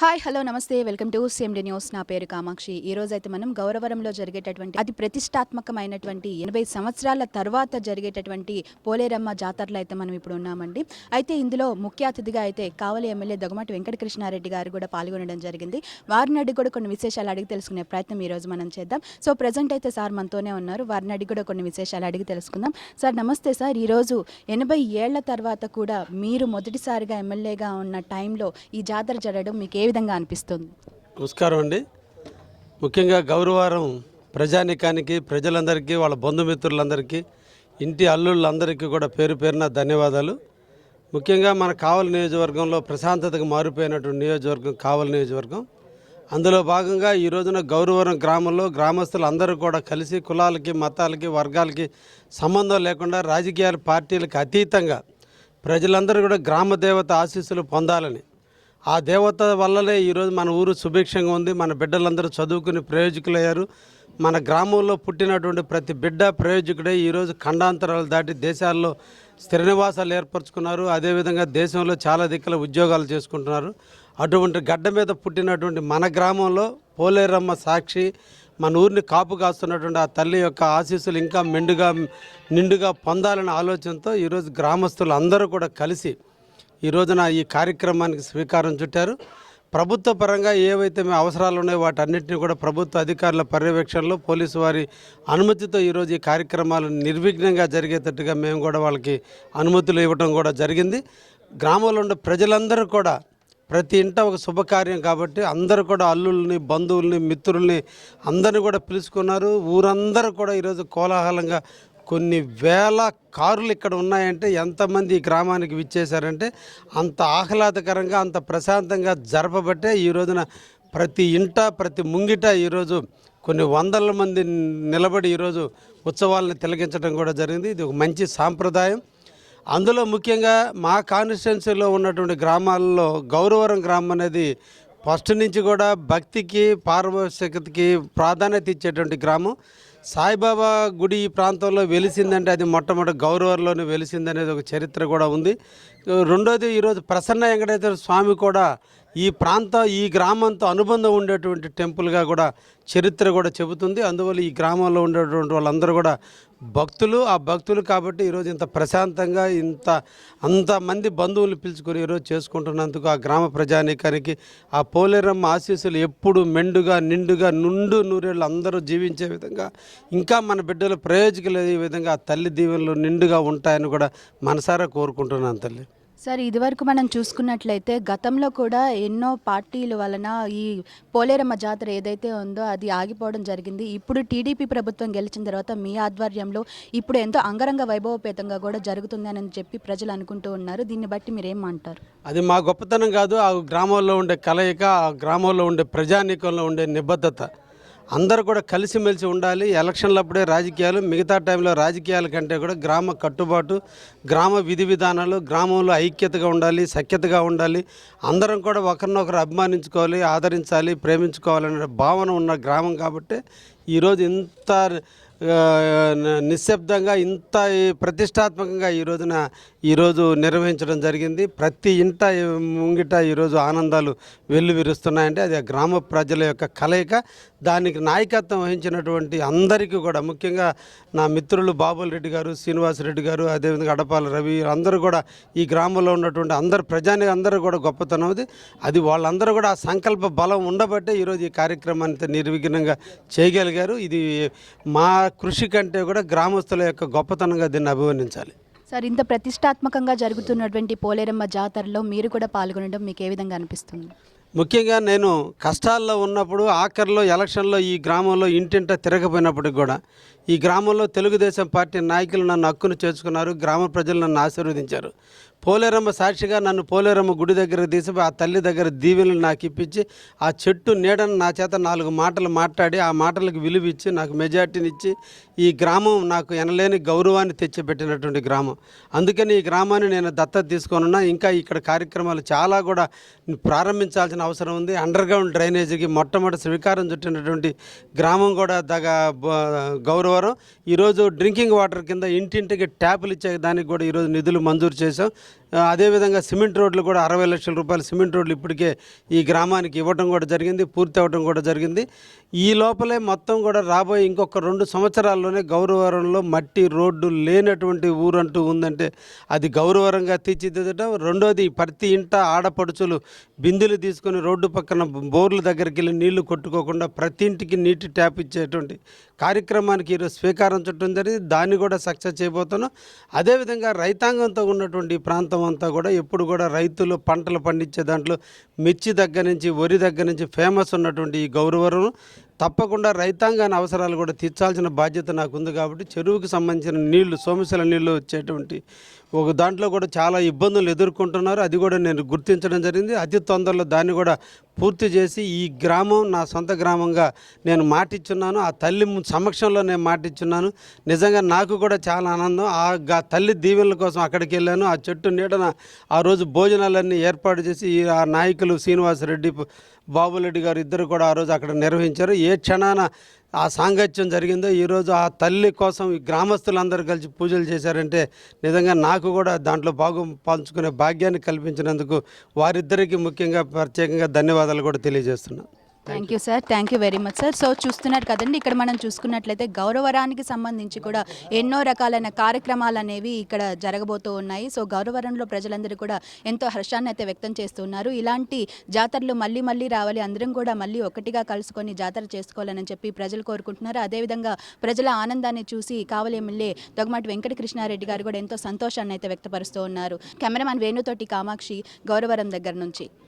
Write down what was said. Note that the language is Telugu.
హాయ్ హలో నమస్తే. Welcome to CMD news. నా పేరు కామాక్షి. ఈ రోజు అయితే మనం గౌరవరంలో జరిగేటటువంటి అతి ప్రతిష్టాత్మకమైనటువంటి ఎనభై సంవత్సరాల తర్వాత జరిగేటటువంటి పోలేరమ్మ జాతరలో అయితే మనం ఇప్పుడు ఉన్నామండి. అయితే ఇందులో ముఖ్య అతిథిగా అయితే కావలి ఎమ్మెల్యే దొగమాటి వెంకటకృష్ణారెడ్డి గారు కూడా పాల్గొనడం జరిగింది. వారిని అడిగి కూడా కొన్ని విశేషాలు అడిగి తెలుసుకునే ప్రయత్నం ఈ రోజు మనం చేద్దాం. సో ప్రజెంట్ అయితే సార్ మనతోనే ఉన్నారు. వారిని అడిగి కూడా కొన్ని విశేషాలు అడిగి తెలుసుకుందాం. సార్ నమస్తే సార్. ఈరోజు ఎనభై ఏళ్ళ తర్వాత కూడా మీరు మొదటిసారిగా ఎమ్మెల్యేగా ఉన్న టైంలో ఈ జాతర జరగడం మీకు ఏ విధంగా అనిపిస్తుంది? నమస్కారం అండి. ముఖ్యంగా గౌరవారం ప్రజానికానికి ప్రజలందరికీ వాళ్ళ బంధుమిత్రులందరికీ ఇంటి అల్లుళ్ళందరికీ కూడా పేరు పేరున ధన్యవాదాలు. ముఖ్యంగా మన కావలి నియోజకవర్గంలో ప్రశాంతతకు మారిపోయినటువంటి నియోజకవర్గం కావలి నియోజకవర్గం. అందులో భాగంగా ఈ రోజున గౌరవరం గ్రామంలో గ్రామస్తులు అందరూ కూడా కలిసి కులాలకి మతాలకి వర్గాలకి సంబంధం లేకుండా రాజకీయాల పార్టీలకు అతీతంగా ప్రజలందరూ కూడా గ్రామ దేవత ఆశీస్సులు పొందాలని ఆ దేవత వల్లనే ఈరోజు మన ఊరు సుభిక్షంగా ఉంది. మన బిడ్డలందరూ చదువుకుని ప్రయోజకులయ్యారు. మన గ్రామంలో పుట్టినటువంటి ప్రతి బిడ్డ ప్రయోజకుడే ఈరోజు ఖండాంతరాలు దాటి దేశాల్లో స్థిర నివాసాలు ఏర్పరచుకున్నారు. అదేవిధంగా దేశంలో చాలా దిక్కుల ఉద్యోగాలు చేసుకుంటున్నారు. అటువంటి గడ్డ మీద పుట్టినటువంటి మన గ్రామంలో పోలేరమ్మ సాక్షి మన ఊరిని కాపు కాస్తున్నటువంటి ఆ తల్లి యొక్క ఆశీస్సులు ఇంకా మెండుగా నిండుగా పొందాలనే ఆలోచనతో ఈరోజు గ్రామస్తులు అందరూ కూడా కలిసి ఈ రోజున ఈ కార్యక్రమానికి స్వీకారం చుట్టారు. ప్రభుత్వ పరంగా ఏవైతే మేము అవసరాలు ఉన్నాయో వాటన్నిటిని కూడా ప్రభుత్వ అధికారుల పర్యవేక్షణలో పోలీసు వారి అనుమతితో ఈరోజు ఈ కార్యక్రమాలు నిర్విఘ్నంగా జరిగేటట్టుగా మేము కూడా వాళ్ళకి అనుమతులు ఇవ్వడం కూడా జరిగింది. గ్రామంలో ఉండే ప్రజలందరూ కూడా ప్రతి ఇంట ఒక శుభకార్యం కాబట్టి అందరూ కూడా అల్లుల్ని బంధువుల్ని మిత్రుల్ని అందరిని కూడా పిలుచుకున్నారు. ఊరందరూ కూడా ఈరోజు కోలాహలంగా కొన్ని వేల కారులు ఇక్కడ ఉన్నాయంటే ఎంతమంది ఈ గ్రామానికి విచ్చేశారంటే అంత ఆహ్లాదకరంగా అంత ప్రశాంతంగా జరపబట్టే ఈ రోజున ప్రతి ఇంట ప్రతి ముంగిట ఈరోజు కొన్ని వందల మంది నిలబడి ఈరోజు ఉత్సవాలను తిలగించడం కూడా జరిగింది. ఇది ఒక మంచి సాంప్రదాయం. అందులో ముఖ్యంగా మా కాన్స్టిట్యున్సీలో ఉన్నటువంటి గ్రామాల్లో గౌరవరం గ్రామం అనేది ఫస్ట్ నుంచి కూడా భక్తికి పారవశ్యకతకి ప్రాధాన్యత ఇచ్చేటువంటి గ్రామం. సాయిబాబా గుడి ఈ ప్రాంతంలో వెలిసిందంటే అది మొట్టమొదటి గౌరవర్లోనే వెలిసిందనేది ఒక చరిత్ర కూడా ఉంది. రెండోది ఈరోజు ప్రసన్న వెంకటేశ్వర స్వామి కూడా ఈ ప్రాంతం ఈ గ్రామంతో అనుబంధం ఉండేటువంటి టెంపుల్గా కూడా చరిత్ర కూడా చెబుతుంది. అందువల్ల ఈ గ్రామంలో ఉండేటువంటి వాళ్ళందరూ కూడా భక్తులు ఆ భక్తులు కాబట్టి ఈరోజు ఇంత ప్రశాంతంగా ఇంత అంతమంది బంధువులు పిలుచుకొని ఈరోజు చేసుకుంటున్నందుకు ఆ గ్రామ ప్రజానీకానికి ఆ పోలేరమ్మ ఆశీస్సులు ఎప్పుడు మెండుగా నిండుగా నుండు నూరేళ్ళు అందరూ జీవించే విధంగా ఇంకా మన బిడ్డలు ప్రయోజకులు అయ్యే విధంగా ఆ తల్లి దీవెనలు నిండుగా ఉంటాయని కూడా మనసారా కోరుకుంటున్నాను తల్లి. సార్ ఇదివరకు మనం చూసుకున్నట్లయితే గతంలో కూడా ఎన్నో పార్టీల వలన ఈ పోలేరమ్మ జాతర ఏదైతే ఉందో అది ఆగిపోవడం జరిగింది. ఇప్పుడు టీడీపీ ప్రభుత్వం గెలిచిన తర్వాత మీ ఆధ్వర్యంలో ఇప్పుడు ఎంతో అంగరంగ వైభవపేతంగా కూడా జరుగుతుంది అని చెప్పి ప్రజలు అనుకుంటూ ఉన్నారు. దీన్ని బట్టి మీరేమంటారు అది మా గొప్పతనం కాదు. ఆ గ్రామంలో ఉండే కలయిక ఆ గ్రామంలో ఉండే ప్రజానీకంలో ఉండే నిబద్ధత. అందరూ కూడా కలిసిమెలిసి ఉండాలి. ఎలక్షన్లప్పుడే రాజకీయాలు మిగతా టైంలో రాజకీయాల కంటే కూడా గ్రామ కట్టుబాటు గ్రామ విధి విధానాలు గ్రామంలో ఐక్యతగా ఉండాలి సఖ్యతగా ఉండాలి. అందరం కూడా ఒకరినొకరు అభిమానించుకోవాలి ఆదరించాలి ప్రేమించుకోవాలనే భావన ఉన్న గ్రామం కాబట్టి ఈరోజు ఇంత నిశ్శబ్దంగా ఇంత ప్రతిష్టాత్మకంగా ఈ రోజున ఈరోజు నిర్వహించడం జరిగింది. ప్రతి ఇంట ముంగిట ఈరోజు ఆనందాలు వెల్లువిరుస్తున్నాయంటే అది ఆ గ్రామ ప్రజల యొక్క కలయిక. దానికి నాయకత్వం వహించినటువంటి అందరికీ కూడా ముఖ్యంగా నా మిత్రులు బాబుల్ రెడ్డి గారు శ్రీనివాస్ రెడ్డి గారు అదేవిధంగా అడపాల రవి అందరూ కూడా ఈ గ్రామంలో ఉన్నటువంటి అందరు ప్రజాని అందరూ కూడా గొప్పతనం అది. అది వాళ్ళందరూ కూడా ఆ సంకల్ప బలం ఉండబట్టే ఈరోజు ఈ కార్యక్రమాన్ని నిర్విఘ్నంగా చేయగలిగారు. ఇది మా కృషి కంటే కూడా గ్రామస్తుల యొక్క గొప్పతనంగా దీన్ని అభివర్ణించాలి. సార్ ఇంత ప్రతిష్టాత్మకంగా జరుగుతున్నటువంటి పోలేరమ్మ జాతరలో మీరు కూడా పాల్గొనడం మీకు ఏ విధంగా అనిపిస్తుంది? ముఖ్యంగా నేను కష్టాల్లో ఉన్నప్పుడు ఆఖరిలో ఎలక్షన్లో ఈ గ్రామంలో ఇంటింట తిరగపోయినప్పటికి కూడా ఈ గ్రామంలో తెలుగుదేశం పార్టీ నాయకులు నన్ను హక్కును చేర్చుకున్నారు గ్రామ ప్రజలు నన్ను ఆశీర్వదించారు. పోలేరమ్మ సాక్షిగా నన్ను పోలేరమ్మ గుడి దగ్గర తీసిపోయి ఆ తల్లి దగ్గర దీవెనలు నాకు ఇప్పించి ఆ చెట్టు నీడను నా చేత నాలుగు మాటలు మాట్లాడి ఆ మాటలకు విలువ ఇచ్చి నాకు మెజార్టీని ఇచ్చి ఈ గ్రామం నాకు ఎనలేని గౌరవాన్ని తెచ్చిపెట్టినటువంటి గ్రామం. అందుకని ఈ గ్రామాన్ని నేను దత్తత తీసుకొనున్నా ఇంకా ఇక్కడ కార్యక్రమాలు చాలా కూడా ప్రారంభించాల్సిన అవసరం ఉంది. అండర్ గ్రౌండ్ డ్రైనేజీకి మొట్టమొదటి శ్రీకారం చుట్టినటువంటి గ్రామం కూడా దగ గౌరవ గౌరవరం ఈరోజు డ్రింకింగ్ వాటర్ కింద ఇంటింటికి ట్యాపులు ఇచ్చే దానికి కూడా ఈరోజు నిధులు మంజూరు చేశాం. అదేవిధంగా సిమెంట్ రోడ్లు కూడా అరవై లక్షల రూపాయల సిమెంట్ రోడ్లు ఇప్పటికే ఈ గ్రామానికి ఇవ్వటం కూడా జరిగింది పూర్తి అవ్వడం కూడా జరిగింది. ఈ లోపలే మొత్తం కూడా రాబోయే ఇంకొక రెండు సంవత్సరాల్లోనే గౌరవరంలో మట్టి రోడ్డు లేనటువంటి ఊరంటూ ఉందంటే అది గౌరవరంగా తీర్చిదిద్దడం రెండోది ప్రతి ఇంట ఆడపడుచులు బిందెలు తీసుకొని రోడ్డు పక్కన బోర్ల దగ్గరికి వెళ్ళి నీళ్ళు కొట్టుకోకుండా ప్రతి ఇంటికి నీటి ట్యాప్ ఇచ్చేటువంటి కార్యక్రమానికి ఈరోజు స్వీకారం చుట్టం జరిగింది. దాన్ని కూడా సక్సెస్ చేయబోతున్నాం. అదేవిధంగా రైతాంగంతో ఉన్నటువంటి ప్రాంతం అంతా కూడా ఎప్పుడు కూడా రైతులు పంటలు పండించే దాంట్లో మిర్చి దగ్గర నుంచి వరి దగ్గర నుంచి ఫేమస్ ఉన్నటువంటి ఈ గౌరవరం తప్పకుండా రైతాంగాన్ని అవసరాలు కూడా తీర్చాల్సిన బాధ్యత నాకు ఉంది కాబట్టి చెరువుకు సంబంధించిన నీళ్ళు సోమశల నీళ్ళు వచ్చేటువంటి ఒక దాంట్లో కూడా చాలా ఇబ్బందులు ఎదుర్కొంటున్నారు. అది కూడా నేను గుర్తించడం జరిగింది. అతి తొందరలో దాన్ని కూడా పూర్తి చేసి ఈ గ్రామం నా సొంత గ్రామంగా నేను మాటిచ్చున్నాను. ఆ తల్లి సమక్షంలో నేను మాటిచ్చున్నాను. నిజంగా నాకు కూడా చాలా ఆనందం. ఆ తల్లి దీవెనల కోసం అక్కడికి వెళ్ళాను. ఆ చెట్టు నీడన ఆ రోజు భోజనాలన్నీ ఏర్పాటు చేసి ఆ నాయకులు శ్రీనివాసరెడ్డి ప- గారు ఇద్దరు కూడా ఆ రోజు అక్కడ నిర్వహించారు. ఏ క్షణాన ఆ సాంగత్యం జరిగిందో ఈరోజు ఆ తల్లి కోసం ఈ గ్రామస్తులందరూ కలిసి పూజలు చేశారంటే నిజంగా నాకు కూడా దాంట్లో బాగు పంచుకునే భాగ్యాన్ని కల్పించినందుకు వారిద్దరికీ ముఖ్యంగా ప్రత్యేకంగా ధన్యవాదాలు కూడా తెలియజేస్తున్నాను thank you sir thank you very much sir so చూస్తున్నారు కదండి ఇక్కడ మనం చూసుకున్నట్లయితే గౌరవరానికి సంబంధించి కూడా ఎన్నో రకాలైన కార్యక్రమాలు అనేవి ఇక్కడ జరగబోతూ ఉన్నాయి. సో గౌరవరంలో ప్రజలందరూ కూడా ఎంతో హర్షాన్ని అయితే వ్యక్తం చేస్తున్నారు. ఇలాంటి జాతరలు మళ్ళీ మళ్ళీ రావాలి అందరం కూడా మళ్ళీ ఒకటిగా కలుసుకొని జాతర చేసుకోవాలని చెప్పి ప్రజలు కోరుకుంటున్నారు. అదేవిధంగా ప్రజల ఆనందాన్ని చూసి కావలి ఎమ్మెల్యే దొగమాటి వెంకట కృష్ణారెడ్డి గారు కూడా ఎంతో సంతోషాన్ని అయితే వ్యక్తపరుస్తూ ఉన్నారు. కెమెరామాన్ వేణుతోటి కామాక్షి గౌరవరం దగ్గర నుంచి.